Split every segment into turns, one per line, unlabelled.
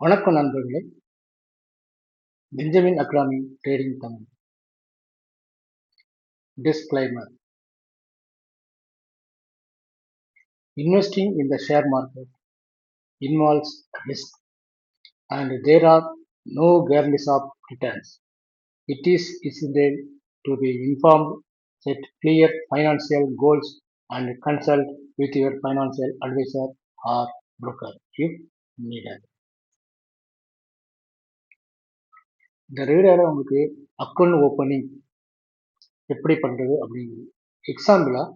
வணக்கம் நண்பர்களே Benjamin அக்ராமி trading Tamil disclaimer investing in the share market involves risk and there are no guarantees of returns it is essential to be informed set clear financial goals and consult with your financial advisor or broker if needed இந்த ரீடரில் உங்களுக்கு account opening எப்படி பண்ணுறது அப்படிங்கிறது. எக்ஸாம்பிளாக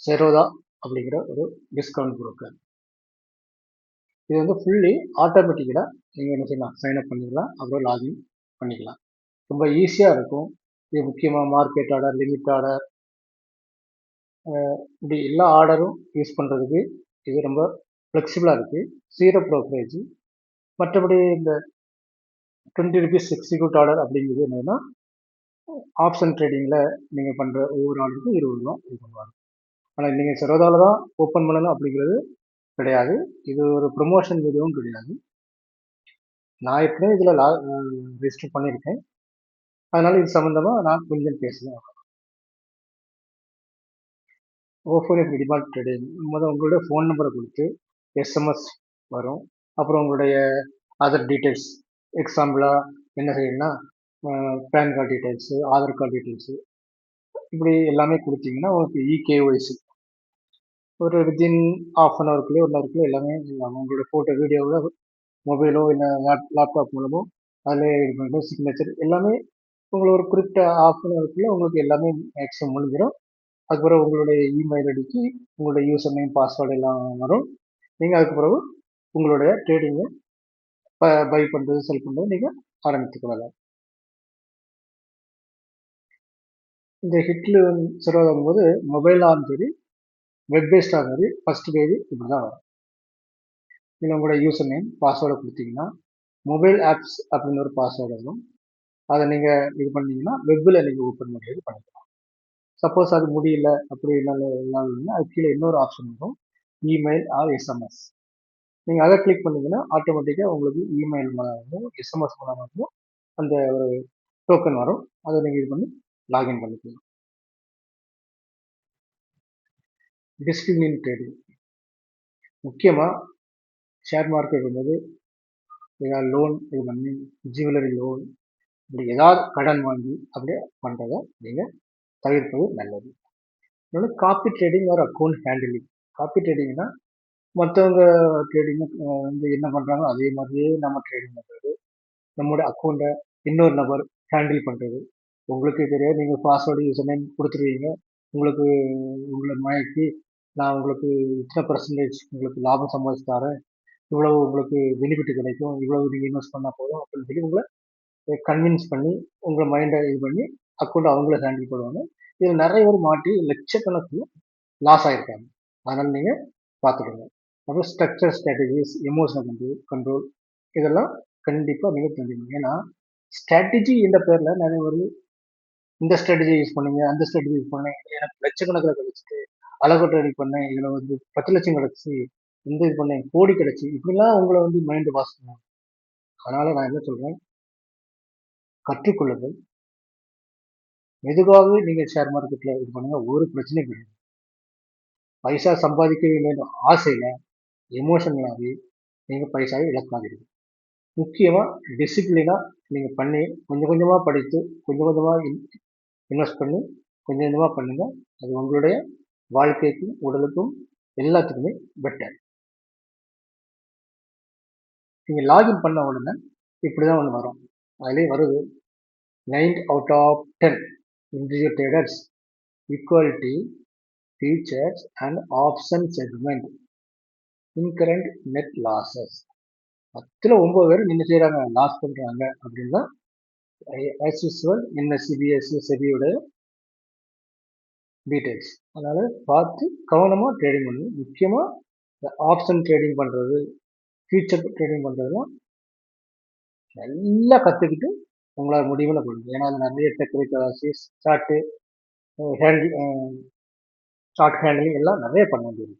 செரோதா அப்படிங்கிற ஒரு discount broker இது வந்து ஃபுல்லி ஆட்டோமேட்டிக்கலாக நீங்கள் என்ன செய்யலாம் சைன் அப் பண்ணிக்கலாம் அப்புறம் லாகின் பண்ணிக்கலாம். ரொம்ப ஈஸியாக இருக்கும். இது முக்கியமாக மார்க்கெட் ஆர்டர் லிமிட் ஆர்டர் இப்படி எல்லா ஆர்டரும் யூஸ் பண்ணுறதுக்கு இது ரொம்ப ஃப்ளெக்சிபிளாக இருக்குது சீரோ ப்ரோக்கரேஜ் மற்றபடி இந்த டுவெண்ட்டி ருபீஸ் எக்ஸிக்யூட் ஆர்டர் அப்படிங்கிறது என்னென்னா ஆப்ஷன் ட்ரேடிங்கில் நீங்கள் பண்ணுற ஒவ்வொரு ஆர்டருக்கும் இருபது ரூபா இது பண்ணுவாங்க ஆனால் நீங்கள் செரோதாவில் தான் ஓப்பன் பண்ணணும் அப்படிங்கிறது கிடையாது. இது ஒரு ப்ரொமோஷன் வீடியோவும் கிடையாது. நான் எப்படியும் இதில் லா ரெஜிஸ்டர் பண்ணியிருக்கேன். அதனால் இது சம்மந்தமாக நான் கொஞ்சம் பேசுவேன். ஓஃபோன் எப்படி டிமாண்ட் ட்ரேடிங் முதல் உங்களுடைய ஃபோன் நம்பரை கொடுத்து எஸ்எம்எஸ் வரும். அப்புறம் உங்களுடைய அதர் டீட்டெயில்ஸ் எக்ஸாம்பிளாக என்ன செய்யணும்னா PAN card details Aadhaar card details இப்படி எல்லாமே கொடுத்தீங்கன்னா உங்களுக்கு இகேஒய்சி ஒரு வித்தின் ஆஃப் அன் ஹவருக்குள்ளே ஒன் ஹவருக்குள்ளே எல்லாமே உங்களோட ஃபோட்டோ வீடியோவில் மொபைலோ இல்லை லேப்டாப் மூலமோ அதில் இது பண்ணுறோம் சிக்னேச்சர் எல்லாமே உங்களை ஒரு குறிப்பிட்ட ஆஃப் அன் ஹவருக்குள்ளே உங்களுக்கு எல்லாமே மேக்ஸிமம் முடிஞ்சிடும். அதுக்கப்புறம் உங்களுடைய இமெயில் ஐடிக்கு உங்களுடைய யூசர் நேம் பாஸ்வேர்டு எல்லாம் வரும். நீங்கள் அதுக்கு பிறகு உங்களுடைய ட்ரேடிங்கை பை பண்ணுறது செல் பண்ணுறது நீங்கள் ஆரம்பித்துக் கொள்ளலாம். இந்த ஹிட்ல சொல்லும் போது மொபைலாகவும் சரி வெப் பேஸ்டாக சரி ஃபஸ்ட் பேஜ் இப்படி தான் வரும். நீங்கள் உங்களோட யூசர் நேம் பாஸ்வேர்டை கொடுத்தீங்கன்னா மொபைல் ஆப்ஸ் அப்படின்னு ஒரு பாஸ்வேர்டு வரும். அதை நீங்கள் இது பண்ணீங்கன்னா வெப்பில் நீங்கள் ஓப்பன் பண்ணுறது பண்ணிக்கலாம். சப்போஸ் அது முடியல அப்படி இல்லைன்னா அது கீழே இன்னொரு ஆப்ஷன் வரும். இமெயில் ஆர் எஸ்எம்எஸ் நீங்கள் அதை கிளிக் பண்ணீங்கன்னா ஆட்டோமேட்டிக்காக உங்களுக்கு இமெயில் மூலமாகவும் எஸ்எம்எஸ் மூலமாகவும் அந்த ஒரு டோக்கன் வரும். அதை நீங்கள் இது பண்ணி லாகின் பண்ணிக்கலாம். டிஸ்கிரிமின் ட்ரேடிங் முக்கியமாக ஷேர் மார்க்கெட் வந்தது ஏதாவது லோன் இது பண்ணி ஜுவல்லரி லோன் இப்படி ஏதாவது கடன் வாங்கி அப்படியே பண்ணுறதை நீங்கள் தவிர்ப்பது நல்லது. இன்னொன்று காப்பி ட்ரேடிங் ஒரு அக்கௌண்ட் ஹேண்டிலிங் காப்பி ட்ரேடிங்னா மற்றவங்க ட்ரேடிங் வந்து என்ன பண்ணுறாங்களோ அதே மாதிரியே நம்ம ட்ரேடிங் பண்ணுறது நம்மளோட அக்கௌண்ட்டை இன்னொரு நபர் ஹேண்டில் பண்ணுறது உங்களுக்கு தெரியாது நீங்கள் பாஸ்வேர்டு யூசர் நேம் கொடுத்துருவீங்க. உங்களுக்கு உங்களை மயக்கி நான் உங்களுக்கு இத்தனை பர்சன்டேஜ் உங்களுக்கு லாபம் சம்பாதிச்சு தரேன். இவ்வளவு உங்களுக்கு பெனிஃபிட் கிடைக்கும். இவ்வளவு நீங்கள் இன்வெஸ்ட் பண்ணால் போதும். அப்படின்னு சொல்லி உங்களை கன்வின்ஸ் பண்ணி உங்களை மைண்டை இது பண்ணி அக்கௌண்ட் அவங்கள ஹேண்டில் பண்ணுவாங்க. இதில் நிறைய பேர் மாட்டி லட்சக்கணக்கில் லாஸ் ஆகிருக்காங்க அதனால் நீங்கள் பார்த்துக்கோங்க. அப்புறம் structure strategies emotional control control இதெல்லாம் கண்டிப்பாக நீங்கள் தெரிஞ்சுக்கணும் ஏன்னா ஸ்ட்ராட்டஜி இந்த பேரில் நிறைய ஒரு இந்த ஸ்ட்ராட்டஜி யூஸ் பண்ணுங்க அந்த ஸ்ட்ராட்டஜி யூஸ் பண்ணேன் இதில் எனக்கு லட்சக்கணக்கில் கிடச்சிட்டு அழகு ட்ரேடிங் பண்ணேன் இதில் வந்து பத்து லட்சம் கிடச்சி இந்த இது பண்ணேன் கோடி கிடச்சி இப்படிலாம் உங்களை வந்து மைண்டு வாஷ் பண்ணுவாங்க அதனால் நான் என்ன சொல்கிறேன் கற்றுக்கொள்ளுங்கள். மெதுவாகவே நீங்கள் ஷேர் மார்க்கெட்டில் இது பண்ணுங்க ஒரு பிரச்சனையும் கிடையாது. பைசா சம்பாதிக்க வேண்டும் ஆசையில் எமோஷனலாகவே நீங்கள் பைசாவை இழக்காதீர்கள். முக்கியமாக டிசிப்ளினாக நீங்கள் பண்ணி கொஞ்சம் கொஞ்சமாக படித்து கொஞ்சம் கொஞ்சமாக இன்வெஸ்ட் பண்ணி கொஞ்சம் கொஞ்சமாக பண்ணுங்கள் அது உங்களுடைய வாழ்க்கைக்கும் உடலுக்கும் எல்லாத்துக்குமே பெட்டர் நீங்கள் லாகின் பண்ண உடனே இப்படி தான் ஒன்று வரும். அதிலே வருது nine out of ten individual traders equality futures and option segment incurred net losses பத்தில் ஒம்பது பேர் என்ன செய்கிறாங்க லாஸ் பண்ணுறாங்க அப்படின்னா ஆஸ் யூஸ்வல் என்ன செபியோட டீட்டெயில்ஸ் அதனால் பார்த்து கவனமாக ட்ரேடிங் பண்ணணும் முக்கியமாக இந்த ஆப்ஷன் ட்ரேடிங் பண்ணுறது ஃபியூச்சர் ட்ரேடிங் பண்ணுறதுலாம் நல்லா கற்றுக்கிட்டு உங்களால் முடிவில் பண்ணுங்க ஏன்னா அது நிறைய technical chart handle chart handling எல்லாம் நிறைய பண்ண வேண்டியது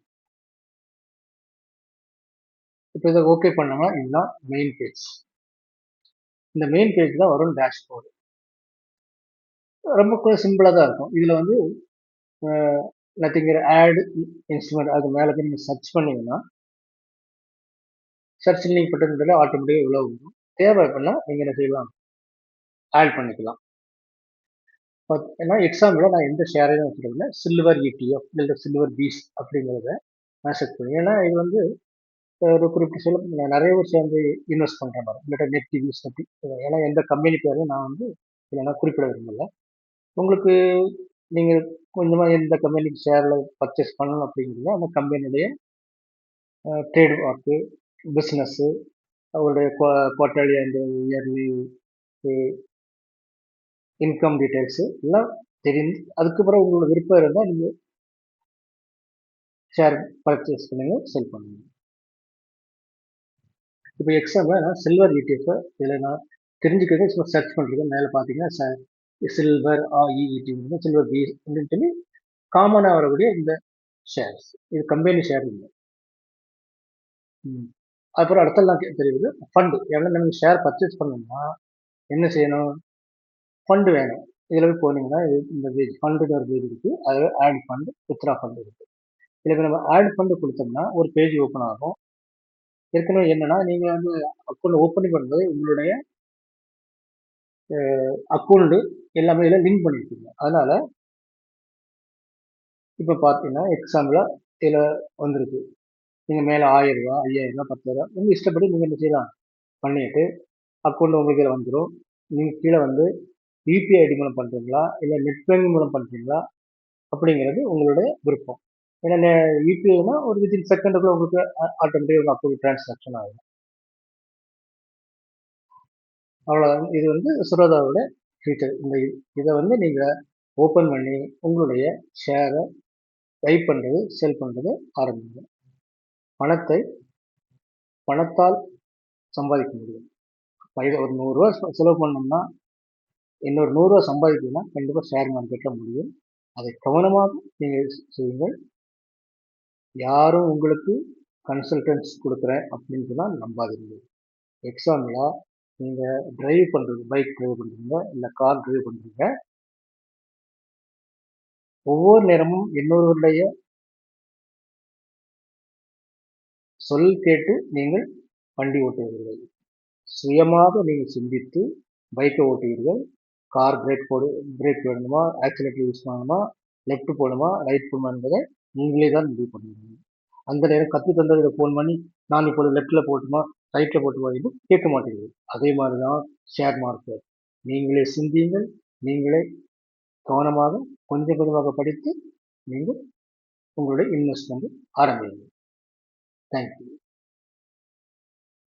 இப்போ இதை ஓகே பண்ணோம்னா இதுதான் மெயின் பேஜ் இந்த மெயின் பேஜ் தான் வரும் டேஷ்போர்டு ரொம்ப சிம்பிளாக தான் இருக்கும். இதில் வந்து நத்திங்கிற ஆட் இன்ஸ்ட்ருமெண்ட் அது மேலே போய் நீங்கள் சர்ச் பண்ணீங்கன்னா சர்ச் லிங்க் பட்டதுல ஆட்டோமேட்டிக்காக இவ்வளோ வரும். தேவை அப்படின்னா நீங்கள் என்ன செய்யலாம்? ஆட் பண்ணிக்கலாம். ஏன்னா எக்ஸாம்பிள் நான் எந்த ஷேரையும் வச்சுருக்கேன் சில்வர் இடிஎஃப் இல்லை சில்வர் பீஸ் அப்படிங்கிறத நான் செட் பண்ணி ஏன்னா இது வந்து ஒரு குறிப்பிட்ட சொல்ல நிறைய பேர் சேர்ந்து இன்வெஸ்ட் பண்ணுற மாதிரி இல்லாட்டா நெட் யூஸ் பற்றி ஏன்னா எந்த கம்பெனி பேரையும் நான் வந்து இல்லைன்னா குறிப்பிட விரும்பல. உங்களுக்கு நீங்கள் கொஞ்சமாக எந்த கம்பெனிக்கு ஷேரில் பர்ச்சேஸ் பண்ணணும் அப்படிங்கிறத அந்த கம்பெனியுடைய ட்ரேட் மார்க்கு பிஸ்னஸ்ஸு அவருடைய quarterly and yearly income details எல்லாம் தெரிந்து அதுக்கப்புறம் உங்களோட விருப்பம் இருந்தால் நீங்கள் ஷேர் பர்ச்சேஸ் பண்ணுங்க செல் பண்ணுங்க. இப்போ எக்ஸாம்பிள் நான் சில்வர் இடிஎஃப் இதில் நான் தெரிஞ்சுக்கிறது இப்போ சர்ச் பண்ணுறது மேலே பார்த்தீங்கன்னா சில்வர் ஆஇஇடி சில்வர் பி அப்படின்னு சொல்லி காமனாக வரக்கூடிய இந்த ஷேர்ஸ் இது கம்பெனி ஷேர் இல்லை. அப்புறம் அடுத்தலாம் தெரியுது. ஃபண்டு எவ்வளோ நம்ம ஷேர் பர்ச்சேஸ் பண்ணணும்னா என்ன செய்யணும்? ஃபண்டு வேணும். இதில் போய் போனீங்கன்னா இந்த பேஜ் ஃபண்டுன்னு ஒரு பேஜ் இருக்குது அதில் ஆட் ஃபண்டு வித்ரா ஃபண்டு இருக்குது இதில் நம்ம ஆட் ஃபண்டு கொடுத்தோம்னா ஒரு பேஜ் ஓப்பன் ஆகும். ஏற்கனவே என்னன்னா நீங்கள் வந்து அக்கௌண்ட் ஓப்பனிங் பண்ணும்போது உங்களுடைய அக்கௌண்ட்டு எல்லாமே இதில் லிங்க் பண்ணியிருக்கீங்க அதனால் இப்போ பார்த்தீங்கன்னா எக்ஸாம்பிளாக இதில் வந்திருக்கு. நீங்கள் மேலே ஆயிரம் ரூபா ஐயாயிரம் ரூபா பத்தாயிரம் உங்கள் இஷ்டப்படி நீங்கள் என்ன செய்யலாம்? பண்ணிட்டு அக்கௌண்ட் உங்களுக்கு இதில் வந்துடும் நீங்கள் கீழே வந்து யூபிஐ ஐடி மூலம் பண்ணுறீங்களா இல்லை நெட் பேங்கிங் மூலம் பண்ணுறீங்களா அப்படிங்கிறது உங்களுடைய விருப்பம். ஏன்னா யூபிஐனா ஒரு வித்தின் செகண்டுக்குள்ள உங்களுக்கு ஆட்டோமேட்டிக்காக உங்கள் அக்கௌண்ட் டிரான்சாக்ஷன் ஆகும். அவ்வளோதான் இது வந்து சுரோதாவோட ஃபீச்சர் இந்த இதை வந்து நீங்கள் ஓப்பன் பண்ணி உங்களுடைய ஷேரை பை பண்ணுறது செல் பண்ணுறது ஆரம்பிங்க. பணத்தை பணத்தால் சம்பாதிக்க முடியும். இதை ஒரு நூறுரூவா செலவு பண்ணோம்னா இன்னொரு நூறுரூவா சம்பாதிக்கணும்னா கண்டிப்பாக ஷேர் மார்க்கெட்டில் முடியும். அதை கவனமாக நீங்கள் செய்யுங்கள். யாரும் உங்களுக்கு கன்சல்டன்ஸ் கொடுக்குறேன் அப்படின்னு தான் நம்பாதீங்க எக்ஸாம்பிளாக நீங்கள் டிரைவ் பண்ணுறது பைக் டிரைவ் பண்ணுறீங்க இல்லை கார் டிரைவ் பண்ணுறீங்க ஒவ்வொரு நேரமும் இன்னொருவருடைய சொல் கேட்டு நீங்கள் வண்டி ஓட்டுவீர்கள். சுயமாக நீங்கள் சிந்தித்து பைக்கை ஓட்டுவீர்கள். கார் பிரேக் போடு பிரேக் வேணுமா? ஆக்சிலேட்டர் யூஸ் பண்ணணுமா? லெஃப்ட் போகணுமா ரைட் போகணுமா என்பதை நீங்களே தான் முடிவு பண்ணுவீங்க அந்த நேரம் கற்று தந்ததை ஃபோன் பண்ணி நான் இப்போது லெஃப்ட்டில் போட்டுமா ரைட்டில் போட்டுமா என்று கேட்க மாட்டேங்குது அதே மாதிரி தான் ஷேர் மார்க்கெட் நீங்களே சிந்தியுங்கள் நீங்களே கவனமாக கொஞ்சம் கொஞ்சமாக படித்து நீங்கள் உங்களுடைய இன்வெஸ்ட்மெண்ட் ஆரம்பிங்க தேங்க்யூ